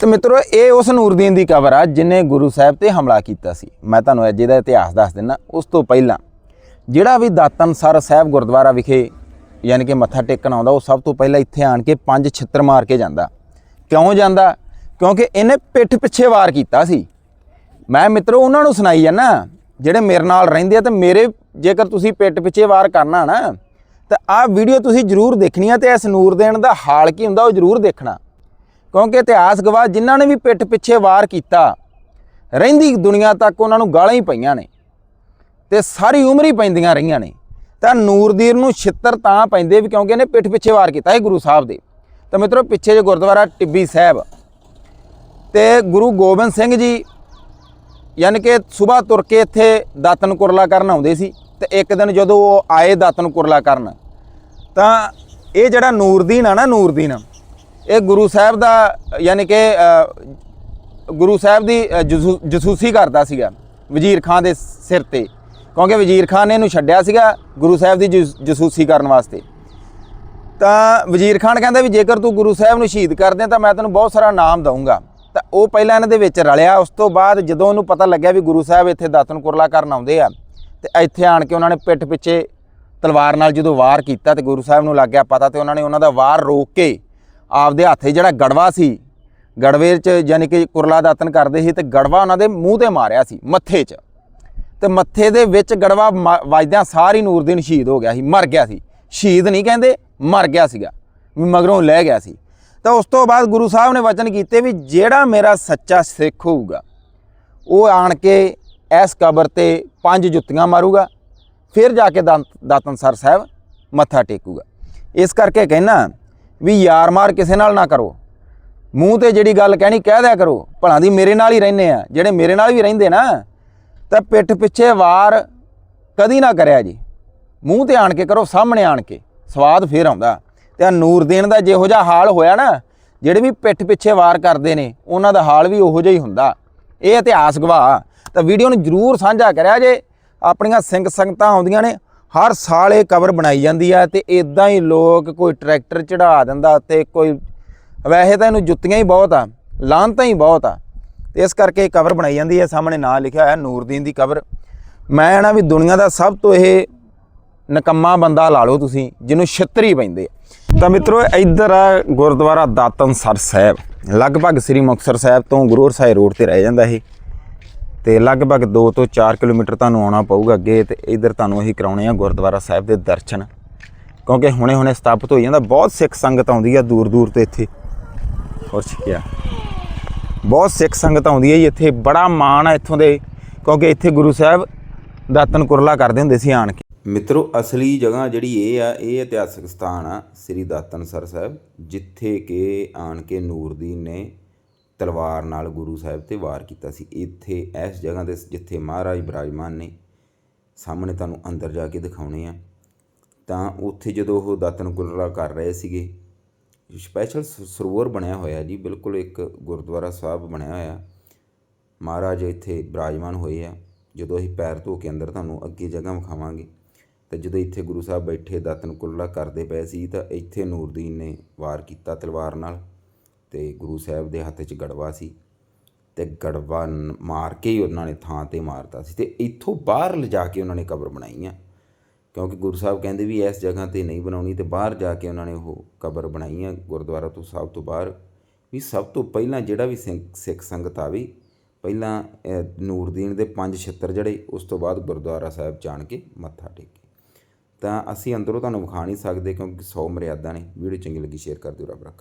ਤੇ ਮਿੱਤਰੋ, ਇਹ ਉਸ ਨੂਰਦੀਨ ਦੀ ਕਬਰ ਆ ਜਿਨੇ ਗੁਰੂ ਸਾਹਿਬ ਤੇ ਹਮਲਾ ਕੀਤਾ ਸੀ। ਮੈਂ ਤੁਹਾਨੂੰ ਅੱਜ ਇਹਦਾ ਇਤਿਹਾਸ ਦੱਸ ਦਿੰਦਾ ਉਸ ਤੋਂ ਪਹਿਲਾਂ ਜਿਹੜਾ ਵੀ ਦਾਤਨ ਸਰ ਸਾਹਿਬ ਗੁਰਦੁਆਰਾ ਵਿਖੇ ਯਾਨੀ ਕਿ ਮੱਥਾ ਟੇਕਣ ਆਉਂਦਾ, ਉਹ ਸਭ ਤੋਂ ਪਹਿਲਾਂ ਇੱਥੇ ਆਣ ਕੇ ਪੰਜ ਛਿੱਤਰ ਮਾਰ ਕੇ ਜਾਂਦਾ। ਕਿਉਂ ਜਾਂਦਾ? ਕਿਉਂਕਿ ਇਹਨੇ ਪਿੱਠ ਪਿੱਛੇ ਵਾਰ ਕੀਤਾ ਸੀ। ਮੈਂ ਮਿੱਤਰੋ, ਉਹਨਾਂ ਨੂੰ ਸੁਣਾਈ ਜਾਂਦਾ ਜਿਹੜੇ ਮੇਰੇ ਨਾਲ ਰਹਿੰਦੇ ਆ ਤੇ ਮੇਰੇ ਜੇਕਰ ਤੁਸੀਂ ਪਿੱਠ ਪਿੱਛੇ ਵਾਰ ਕਰਨਾ ਨਾ, ਤਾਂ ਆਹ ਵੀਡੀਓ ਤੁਸੀਂ ਜ਼ਰੂਰ ਦੇਖਣੀ ਆ ਤੇ ਇਸ ਨੂਰ ਦੇਣ ਦਾ ਹਾਲ ਕੀ ਹੁੰਦਾ ਉਹ ਜ਼ਰੂਰ ਦੇਖਣਾ। ਕਿਉਂਕਿ ਇਤਿਹਾਸ ਗਵਾਹ ਜਿਨ੍ਹਾਂ ਨੇ ਵੀ ਪਿੱਠ ਪਿੱਛੇ ਵਾਰ ਕੀਤਾ, ਰਹਿੰਦੀ ਦੁਨੀਆ ਤੱਕ ਉਹਨਾਂ ਨੂੰ ਗਾਲਾਂ ਹੀ ਪਈਆਂ ਨੇ ਤੇ ਸਾਰੀ ਉਮਰ ਹੀ ਪੈਂਦੀਆਂ ਰਹੀਆਂ ਨੇ। ਤਾਂ ਨੂਰਦੀਨ ਨੂੰ ਛਿੱਤਰ ਤਾਂ ਪੈਂਦੇ ਵੀ ਕਿਉਂਕਿ ਇਹਨੇ ਪਿੱਠ ਪਿੱਛੇ ਵਾਰ ਕੀਤਾ ਹੈ ਗੁਰੂ ਸਾਹਿਬ ਦੇ। ਤਾਂ ਮਿੱਤਰੋ, ਪਿੱਛੇ ਜੇ ਗੁਰਦੁਆਰਾ ਟਿੱਬੀ ਸਾਹਿਬ ਤੇ ਗੁਰੂ ਗੋਬਿੰਦ ਸਿੰਘ ਜੀ ਯਾਨੀ ਕਿ ਸਵੇਰ ਤੁਰ ਕੇ ਇੱਥੇ ਦਾਤਨ ਕੁਰਲਾ ਕਰਨ ਆਉਂਦੇ ਸੀ ਤੇ ਇੱਕ ਦਿਨ ਜਦੋਂ ਉਹ ਆਏ ਦਾਤਨ ਕੁਰਲਾ ਕਰਨ, ਤਾਂ ਇਹ ਜਿਹੜਾ ਨੂਰਦੀਨ ਆ ਨਾ ਨੂਰਦੀਨ ਇਹ ਗੁਰੂ ਸਾਹਿਬ ਦਾ ਯਾਨੀ ਕਿ ਗੁਰੂ ਸਾਹਿਬ ਦੀ ਅ, ਜਸੂਸੀ ਕਰਦਾ ਸੀਗਾ ਵਜ਼ੀਰ ਖਾਨ ਦੇ ਸਿਰ ਤੇ। ਕਿਉਂਕਿ ਵਜ਼ੀਰ ਖਾਨ ਨੇ ਇਹਨੂੰ ਛੱਡਿਆ ਸੀਗਾ ਗੁਰੂ ਸਾਹਿਬ ਦੀ ਜਸੂਸੀ ਕਰਨ ਵਾਸਤੇ। ਤਾਂ ਵਜ਼ੀਰ ਖਾਨ ਕਹਿੰਦਾ ਵੀ ਜੇਕਰ ਤੂੰ ਗੁਰੂ ਸਾਹਿਬ ਨੂੰ ਸ਼ਹੀਦ ਕਰ ਦੇ ਤਾਂ ਮੈਂ ਤੈਨੂੰ ਬਹੁਤ ਸਾਰਾ ਨਾਮ ਦਊਂਗਾ। ਤਾਂ ਉਹ ਪਹਿਲਾਂ ਇਹਨਾਂ ਦੇ ਵਿੱਚ ਰਲਿਆ ਉਸ ਤੋਂ ਬਾਅਦ ਜਦੋਂ ਉਹਨੂੰ ਪਤਾ ਲੱਗਿਆ ਵੀ ਗੁਰੂ ਸਾਹਿਬ ਇੱਥੇ ਦਾਤਨ ਕੁਰਲਾ ਕਰਨ ਆਉਂਦੇ ਆ ਤੇ ਇੱਥੇ ਆਣ ਕੇ ਉਹਨਾਂ ਨੇ ਪਿੱਠ ਪਿੱਛੇ ਤਲਵਾਰ ਨਾਲ ਜਦੋਂ ਵਾਰ ਕੀਤਾ ਤੇ ਗੁਰੂ ਸਾਹਿਬ ਨੂੰ ਲੱਗ ਗਿਆ ਪਤਾ ਤੇ ਉਹਨਾਂ ਨੇ ਉਹਨਾਂ ਦਾ ਵਾਰ ਰੋਕ ਕੇ ਆਪਦੇ ਹੱਥੇ ਜਿਹੜਾ ਗੜਵਾ ਸੀ, ਗੜਵੇ 'ਚ ਯਾਨੀ ਕਿ ਕੁਰਲਾ ਦਾਤਨ ਕਰਦੇ ਸੀ ਤੇ ਗੜਵਾ ਉਹਨਾਂ ਦੇ ਮੂੰਹ ਤੇ ਮਾਰਿਆ ਸੀ, ਮੱਥੇ 'ਚ। ਤੇ ਮੱਥੇ ਦੇ ਵਿੱਚ ਗੜਵਾ ਮ- ਵੱਜਦਿਆਂ ਸਾਰੀ ਨੂਰਦੀਨ ਸ਼ਹੀਦ ਹੋ ਗਿਆ ਸੀ, ਮਰ ਗਿਆ ਸੀ। ਸ਼ਹੀਦ ਨਹੀਂ ਕਹਿੰਦੇ, ਮਰ ਗਿਆ ਸੀਗਾ ਮਗਰੋਂ ਲੈ ਗਿਆ ਸੀ। ਤਾਂ ਉਸ ਤੋਂ ਬਾਅਦ ਗੁਰੂ ਸਾਹਿਬ ਨੇ ਵਚਨ ਕੀਤੇ ਵੀ ਜਿਹੜਾ ਮੇਰਾ ਸੱਚਾ ਸਿੱਖ ਹੋਊਗਾ, ਉਹ ਆਣ ਕੇ ਇਸ ਕਬਰ ਤੇ ਪੰਜ ਜੁੱਤੀਆਂ ਮਾਰੂਗਾ, ਫਿਰ ਜਾ ਕੇ ਦੰਤ- ਦਾਤਨ ਸਰ ਸਾਹਿਬ ਮੱਥਾ ਟੇਕੂਗਾ। ਇਸ ਕਰਕੇ ਕਹਿਣਾ ਵੀ ਯਾਰ ਮਾਰ ਕਿਸੇ ਨਾਲ ਨਾ ਕਰੋ। ਮੂੰਹ ਤੇ ਜਿਹੜੀ ਗੱਲ ਕਹਿਣੀ ਕਹਿ ਦਿਆ ਕਰੋ। ਭਲਾ ਦੀ ਮੇਰੇ ਨਾਲ ਹੀ ਰਹਿੰਦੇ ਆ। ਜਿਹੜੇ ਮੇਰੇ ਨਾਲ ਵੀ ਰਹਿੰਦੇ ਨਾ, ਤਾਂ ਪਿੱਠ ਪਿੱਛੇ ਵਾਰ ਕਦੀ ਨਾ ਕਰਿਆ ਜੀ। ਮੂੰਹ ਤੇ ਆਣ ਕੇ ਕਰੋ, ਸਾਹਮਣੇ ਆਣ ਕੇ। ਸਵਾਦ ਫੇਰ ਆਉਂਦਾ। ਤੇ ਆ ਨੂਰ ਦੇਣ ਦਾ ਜਿਹੋ ਜਿਹਾ ਹਾਲ ਹੋਇਆ ਨਾ, ਜਿਹੜੇ ਵੀ ਪਿੱਠ ਪਿੱਛੇ ਵਾਰ ਕਰਦੇ ਨੇ, ਉਹਨਾਂ ਦਾ ਹਾਲ ਵੀ ਉਹੋ ਜਿਹਾ ਹੀ ਹੁੰਦਾ। ਇਹ ਇਤਿਹਾਸ ਗਵਾਹ ਤਾਂ ਵੀਡੀਓ ਨੂੰ ਜਰੂਰ ਸਾਂਝਾ ਕਰਿਆ ਜੇ। ਆਪਣੀਆਂ ਸਿੰਘ ਸੰਗਤਾਂ ਆਉਂਦੀਆਂ ਨੇ ਹਰ ਸਾਲ ਇਹ ਕਬਰ ਬਣਾਈ ਜਾਂਦੀ ਆ ਤੇ ਇਦਾਂ ਹੀ ਲੋਕ ਕੋਈ ਟਰੈਕਟਰ ਚੜਾ ਦਿੰਦਾ ਤੇ ਕੋਈ, ਵੈਸੇ ਤਾਂ ਇਹਨੂੰ ਜੁੱਤੀਆਂ ਹੀ ਬਹੁਤ ਆ, ਲਾਂਤਾਂ ਹੀ ਬਹੁਤ ਆ। ਤੇ ਇਸ ਕਰਕੇ ਇਹ ਕਬਰ ਬਣਾਈ ਜਾਂਦੀ ਹੈ ਸਾਹਮਣੇ ਨਾਂ ਲਿਖਿਆ ਹੋਇਆ ਨੂਰਦੀਨ ਦੀ ਕਬਰ ਮੈਂ ਨਾ ਵੀ ਦੁਨੀਆ ਦਾ ਸਭ ਤੋਂ ਇਹ ਨਕੰਮਾ ਬੰਦਾ ਲਾ ਲਓ ਤੁਸੀਂ, ਜਿਹਨੂੰ ਛਿੱਤਰੀ ਪੈਂਦੇ ਤਾਂ ਮਿੱਤਰੋ, ਇੱਧਰ ਆ ਗੁਰਦੁਆਰਾ ਦਾਤਨ ਸਰ ਸਾਹਿਬ। ਲਗਭਗ ਸ੍ਰੀ ਮੁਕਤਸਰ ਸਾਹਿਬ ਤੋਂ ਗੁਰੂ ਸਾਹਿਬ ਰੋਡ ਤੇ ਰਹਿ ਜਾਂਦਾ ਇਹ। ਤੇ ਲਗਭਗ 2 ਤੋਂ 4 ਕਿਲੋਮੀਟਰ ਤੁਹਾਨੂੰ ਆਉਣਾ ਪਊਗਾ ਅੱਗੇ ਤੇ ਇੱਧਰ ਤੁਹਾਨੂੰ ਅਸੀਂ ਕਰਾਉਣੇ ਆ ਗੁਰਦੁਆਰਾ ਸਾਹਿਬ ਦੇ ਦਰਸ਼ਨ। ਕਿਉਂਕਿ ਹੁਣੇ ਹੁਣੇ ਸਥਾਪਿਤ ਹੋਈ ਜਾਂਦਾ ਬਹੁਤ ਸਿੱਖ ਸੰਗਤ ਆਉਂਦੀ ਆ ਦੂਰ ਦੂਰ ਤੇ ਇੱਥੇ। ਹੋਰ ਛਕਿਆ ਬਹੁਤ ਸਿੱਖ ਸੰਗਤ ਆਉਂਦੀ ਹੈ ਜੀ ਇੱਥੇ, ਬੜਾ ਮਾਣ ਆ ਇੱਥੋਂ ਦੇ, ਕਿਉਂਕਿ ਇੱਥੇ ਗੁਰੂ ਸਾਹਿਬ ਦਾਤਨ ਕੁਰਲਾ ਕਰਦੇ ਹੁੰਦੇ ਸੀ ਆਣ ਕੇ। ਮਿੱਤਰੋ, ਅਸਲੀ ਜਗ੍ਹਾ ਜਿਹੜੀ ਇਹ ਆ, ਇਹ ਇਤਿਹਾਸਕ ਸਥਾਨ ਆ ਸ੍ਰੀ ਦਾਤਨਸਰ ਸਾਹਿਬ, ਜਿੱਥੇ ਕਿ ਆਣ ਕੇ ਨੂਰਦੀਨ ਨੇ ਤਲਵਾਰ ਨਾਲ ਗੁਰੂ ਸਾਹਿਬ ਤੇ ਵਾਰ ਕੀਤਾ ਸੀ। ਇੱਥੇ ਇਸ ਜਗ੍ਹਾ ਦੇ ਜਿੱਥੇ ਮਹਾਰਾਜ ਬਿਰਾਜਮਾਨ ਨੇ, ਸਾਹਮਣੇ ਤੁਹਾਨੂੰ ਅੰਦਰ ਜਾ ਕੇ ਦਿਖਾਉਣੇ ਆ। ਤਾਂ ਉੱਥੇ ਜਦੋਂ ਉਹ ਦਾਤਨ ਕੁਰਲਾ ਕਰ ਰਹੇ ਸੀਗੇ ਸਪੈਸ਼ਲ ਸਰੋਵਰ ਬਣਿਆ ਹੋਇਆ ਜੀ, ਬਿਲਕੁਲ ਇੱਕ ਗੁਰਦੁਆਰਾ ਸਾਹਿਬ ਬਣਿਆ ਹੋਇਆ। ਮਹਾਰਾਜ ਇੱਥੇ ਬਿਰਾਜਮਾਨ ਹੋਏ ਆ। ਜਦੋਂ ਅਸੀਂ ਪੈਰ ਧੋ ਕੇ ਅੰਦਰ ਤੁਹਾਨੂੰ ਅੱਗੇ ਜਗ੍ਹਾ ਵਿਖਾਵਾਂਗੇ, ਤੇ ਜਦੋਂ ਇੱਥੇ ਗੁਰੂ ਸਾਹਿਬ ਬੈਠੇ ਦਾਤਨ ਕੁੱਲਾ ਕਰਦੇ ਪਏ ਸੀ, ਤਾਂ ਇੱਥੇ ਨੂਰਦੀਨ ਨੇ ਵਾਰ ਕੀਤਾ ਤਲਵਾਰ ਨਾਲ। ਤੇ ਗੁਰੂ ਸਾਹਿਬ ਦੇ ਹੱਥ 'ਚ ਗੜਵਾ ਸੀ ਤੇ ਗੜਵਾ ਮਾਰ ਕੇ ਹੀ ਉਹਨਾਂ ਨੇ ਥਾਂ ਤੇ ਮਾਰਤਾ ਸੀ ਤੇ ਇੱਥੋਂ ਬਾਹਰ ਲਿਜਾ ਕੇ ਉਹਨਾਂ ਨੇ ਕਬਰ ਬਣਾਈ ਆ। ਕਿਉਂਕਿ ਗੁਰੂ ਸਾਹਿਬ ਕਹਿੰਦੇ ਵੀ ਇਸ ਜਗ੍ਹਾ ਤੇ ਨਹੀਂ ਬਣਾਉਣੀ ਤੇ ਬਾਹਰ ਜਾ ਕੇ ਉਹਨਾਂ ਨੇ ਉਹ ਕਬਰ ਬਣਾਈ ਆ, ਗੁਰਦੁਆਰਾ ਤੋਂ ਸਭ ਤੋਂ ਬਾਹਰ। ਵੀ ਸਭ ਤੋਂ ਪਹਿਲਾਂ ਜਿਹੜਾ ਵੀ ਸਿੰਘ- ਸਿੱਖ ਸੰਗਤ ਆਵੇ, ਪਹਿਲਾਂ ਨੂਰਦੀਨ ਦੇ ਪੰਜ ਛਿੱਤਰ ਜਿਹੜੇ, ਉਸ ਤੋਂ ਬਾਅਦ ਗੁਰਦੁਆਰਾ ਸਾਹਿਬ ਜਾਣ ਕੇ ਮੱਥਾ ਟੇਕੇ। ਤਾਂ ਅਸੀਂ ਅੰਦਰੋਂ ਤੁਹਾਨੂੰ ਵਿਖਾ ਨਹੀਂ ਸਕਦੇ ਕਿਉਂਕਿ 100 ਮਰਿਆਦਾ ਨੇ, ਵੀਡੀਓ ਚੰਗੀ ਲੱਗੀ, ਸ਼ੇਅਰ ਕਰ ਦਿਓ, ਰੱਬ ਰੱਖਾ।